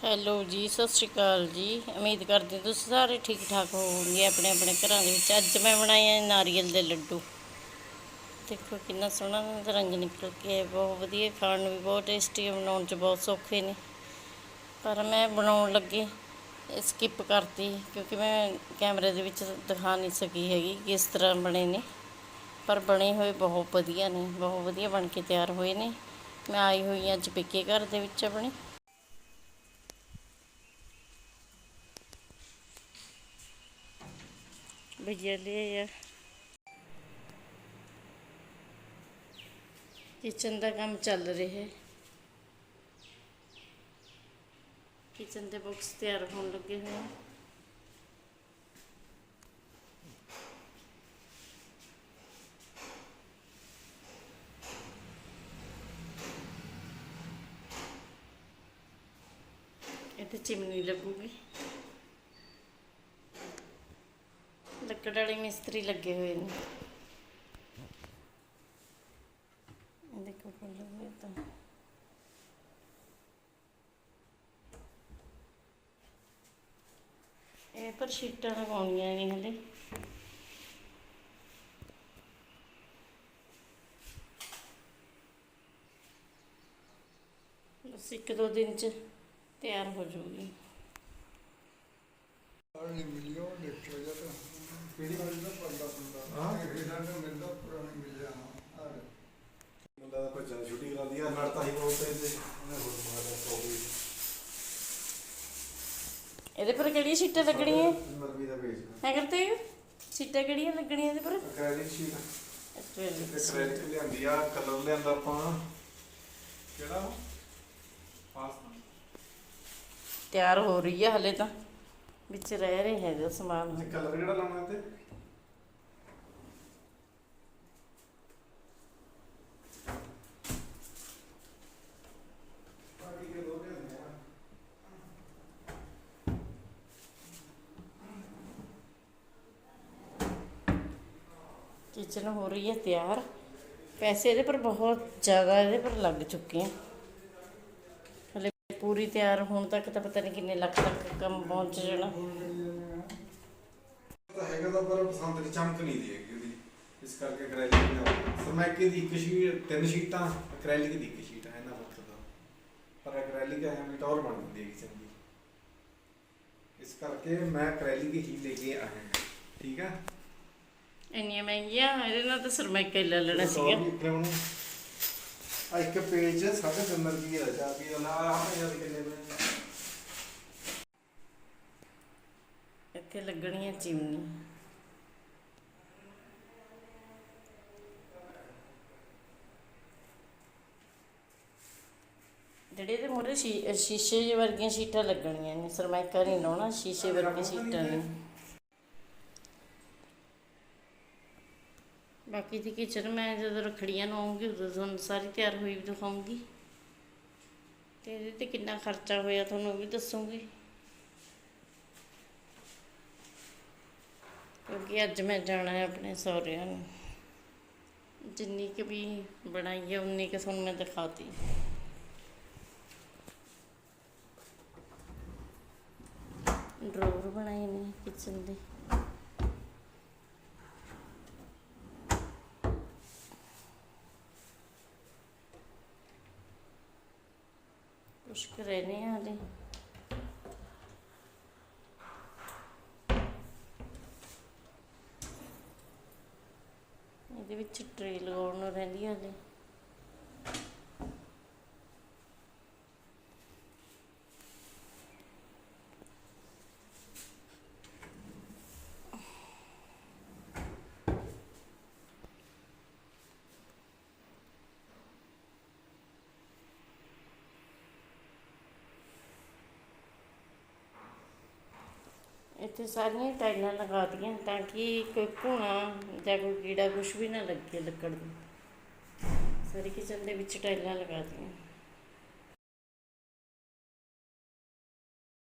Hello ਜੀ ਸਤਿ ਸ਼੍ਰੀ ਅਕਾਲ ਜੀ। ਉਮੀਦ ਕਰਦੇ ਹਾਂ ਤੁਸੀਂ ਸਾਰੇ ਠੀਕ ਠਾਕ ਹੋਵੋਗੇ ਆਪਣੇ ਆਪਣੇ ਘਰਾਂ ਦੇ ਵਿੱਚ। ਅੱਜ ਮੈਂ ਬਣਾਏ ਆ ਨਾਰੀਅਲ ਦੇ ਲੱਡੂ। ਦੇਖੋ ਕਿੰਨਾ ਸੋਹਣਾ ਰੰਗ ਨਿਕਲ ਕੇ ਆਇਆ, ਬਹੁਤ ਵਧੀਆ। ਖਾਣ ਨੂੰ ਵੀ ਬਹੁਤ ਟੇਸਟੀ ਹੈ ਬਣਾਉਣ 'ਚ ਬਹੁਤ ਸੌਖੇ ਨੇ। ਪਰ ਮੈਂ ਬਣਾਉਣ ਲੱਗੇ ਸਕਿਪ ਕਰਤੀ ਕਿਉਂਕਿ ਮੈਂ ਕੈਮਰੇ ਦੇ ਵਿੱਚ ਦਿਖਾ ਨਹੀਂ ਸਕੀ ਹੈਗੀ ਕਿਸ ਤਰ੍ਹਾਂ ਬਣੇ ਨੇ। ਪਰ ਬਣੇ ਹੋਏ ਬਹੁਤ ਵਧੀਆ ਨੇ ਬਹੁਤ ਵਧੀਆ ਬਣ ਕੇ ਤਿਆਰ ਹੋਏ ਨੇ। ਮੈਂ ਆਈ ਹੋਈ ਹਾਂ ਅੱਜ ਪੇਕੇ ਘਰ ਦੇ ਵਿੱਚ ਆਪਣੇ। ਭਈਆ ਲੈ ਆ ਕਿਚਨ ਦਾ ਕੰਮ ਚੱਲ ਰਿਹਾ ਹੈ ਕਿਚਨ ਦੇ ਬਾਕਸ ਤਿਆਰ ਹੋਣ ਲੱਗੇ ਹੋਏ ਆ ਇਹ ਤੇ ਚਿਮਨੀ ਲੱਕੜ ਵਾਲੇ ਮਿਸਤਰੀ ਲੱਗੇ ਹੋਏ ਨੇ। ਦੇਖੋ ਖੁੱਲ ਗਿਆ ਤਾਂ। ਇਹ ਪਰ ਸ਼ੀਟਾਂ ਲਗਾਉਣੀਆਂ ਨਹੀਂ ਹਲੇ। ਬਸ ਇੱਕ ਦੋ ਦਿਨ ਚ ਤਿਆਰ ਹੋ ਜਾਊਗੀ। ਮਿਲਿਓ ਦੇਖਿਓ ਜਦ ਕਿਹੜੀ ਮੁੰਡਾ ਦਾ ਭੱਜਾ ਲੜਤਾ ਹੀ ਬਹੁਤ ਤੇ ਉਹਨੇ ਹੋਰ ਮਾਰਿਆ ਸੌਰੀ ਇਹਦੇ ਪਰ ਕਿਹੜੀਆਂ ਸ਼ੀਟਾਂ ਲੱਗਣੀਆਂ? ਮਰਵੀ ਦਾ ਵੇਚ ਹੈ ਕਰਤੇ? ਸ਼ੀਟਾਂ ਕਿਹੜੀਆਂ ਲੱਗਣੀਆਂ ਇਹਦੇ ਪਰ? ਕ੍ਰੈਡਿਟ ਸ਼ੀਟ ਤੇ ਕ੍ਰੈਡਿਟ ਲਿਆਂਦੀ ਆ ਕਲਰ ਲਿਆਂਦਾ ਆਪਾਂ। ਕਿਹੜਾ ਪਾਸਤਾ ਤਿਆਰ ਹੋ ਰਹੀ ਹੈ ਹਲੇ ਤਾਂ। ਵਿੱਚ ਰਹਿ ਰਿਹਾ ਹੈ ਇਹਦਾ ਸਮਾਨ। ਤੇ ਕਲਰ ਕਿਹੜਾ ਲਾਉਣਾ ਤੇ ਕਿਚਨ ਹੋ ਰਹੀ ਹੈ ਤਿਆਰ। ਪੈਸੇ ਇਹਦੇ ਪਰ ਬਹੁਤ ਜ਼ਿਆਦਾ ਇਹਦੇ ਪਰ ਲੱਗ ਚੁੱਕੇ ਆ। ਪੂਰੀ ਤਿਆਰ ਹੋਣ ਤੱਕ ਤਾਂ ਪਤਾ ਨਹੀਂ ਕਿੰਨੇ ਲੱਖ ਤੱਕ ਕੰਮ ਪਹੁੰਚ ਜਾਣਾ। ਤਾਂ ਹੈਗਾ ਤਾਂ ਪਰ ਪਸੰਦ ਦੀ ਚਮਕ ਨਹੀਂ ਦੀ ਹੈਗੀ ਉਹਦੀ। ਇਸ ਕਰਕੇ ਅਕ੍ਰੈਲਿਕ ਦਾ ਸਰਮੈਕੇ ਦੀ ਇੱਕ ਸ਼ੀਟ ਤਿੰਨ ਸ਼ੀਟਾਂ ਅਕ੍ਰੈਲਿਕ ਦੀ ਇੱਕ ਸ਼ੀਟ ਹੈ ਇਹਨਾਂ ਫ਼ਰਕ ਦਾ ਪਰ ਅਕ੍ਰੈਲਿਕ ਹੈ ਵੀ ਟੌਰ ਬਣ ਜਾਂਦੀ ਹੈ ਚੰਗੀ। ਇਸ ਕਰਕੇ ਮੈਂ ਅਕ੍ਰੈਲਿਕ ਹੀ ਲੈ ਕੇ ਆਇਆ ਹਾਂ। ਠੀਕ ਹੈ ਇੰਨੀਆਂ ਮਹਿੰਗੀਆਂ ਇਹਦੇ ਨਾਲ ਤਾਂ ਸਰਮਾਈਕਾ ਹੀ ਲੈ ਲੈਣਾ ਸੀਗਾ। ਆ ਇੱਕ ਪੇਜ 3.5 ਰੁਪਏ ਦਾ ਜਾ ਕੇ ਨਾ ਆਹ ਯਾਰ ਕਿੰਨੇ ਦਾ ਇੱਥੇ ਲੱਗਣੀਆਂ ਚਿਮਨੀ। ਜਿਹੜੇ ਮੂਹਰੇ ਸ਼ੀ- ਸ਼ੀਸ਼ੇ ਵਰਗੀਆਂ ਸ਼ੀਟਾਂ ਲੱਗਣੀਆਂ ਨੇ ਸਰਮਾਈਕਾ ਨਹੀਂ ਲਾਉਣਾ ਸ਼ੀਸ਼ੇ ਵਰਗੀਆਂ ਸ਼ੀਟਾਂ ਨੇ। ਬਾਕੀ ਦੀ ਕਿਚਨ ਮੈਂ ਜਦੋਂ ਰੱਖੜੀਆਂ ਨੂੰ ਆਉਂਗੀ ਉਦੋਂ ਤੁਹਾਨੂੰ ਸਾਰੀ ਤਿਆਰ ਹੋਈ ਵੀ ਦਿਖਾਉਂਗੀ ਤੇ ਇਹਦੇ ਤੇ ਕਿੰਨਾ ਖਰਚਾ ਹੋਇਆ ਤੁਹਾਨੂੰ ਉਹ ਵੀ ਦੱਸੂਗੀ। ਕਿਉਂਕਿ ਅੱਜ ਮੈਂ ਜਾਣਾ ਹੈ ਆਪਣੇ ਸਹੁਰਿਆਂ ਨੂੰ। ਜਿੰਨੀ ਕੁ ਵੀ ਬਣਾਈ ਹੈ, ਉਨੀ ਕੁ ਤੁਹਾਨੂੰ ਮੈਂ ਦਿਖਾਤੀ। ਡਰੋਰ ਬਣਾਏ ਨੇ ਕਿਚਨ ਦੇ। ਕੁਛ ਕੁ ਰਹਿਣੇ ਆ ਇਹਦੇ ਵਿੱਚ ਟਰੇ ਲਗਾਉਣ ਨੂੰ ਰਹਿੰਦੀ ਆ ਇੱਥੇ ਸਾਰੀਆਂ ਟਾਈਲਾਂ ਲਗਾ ਦੀਆਂ ਤਾਂ ਕਿ ਕੋਈ ਭੂਣਾ ਜਾਂ ਕੋਈ ਕੀੜਾ ਕੁਝ ਵੀ ਨਾ ਲੱਗੇ ਲੱਕੜ ਨੂੰ ਸਾਰੀ ਕਿਚਨ ਦੇ ਵਿੱਚ ਟਾਈਲਾਂ ਲਗਾ ਦੀਆਂ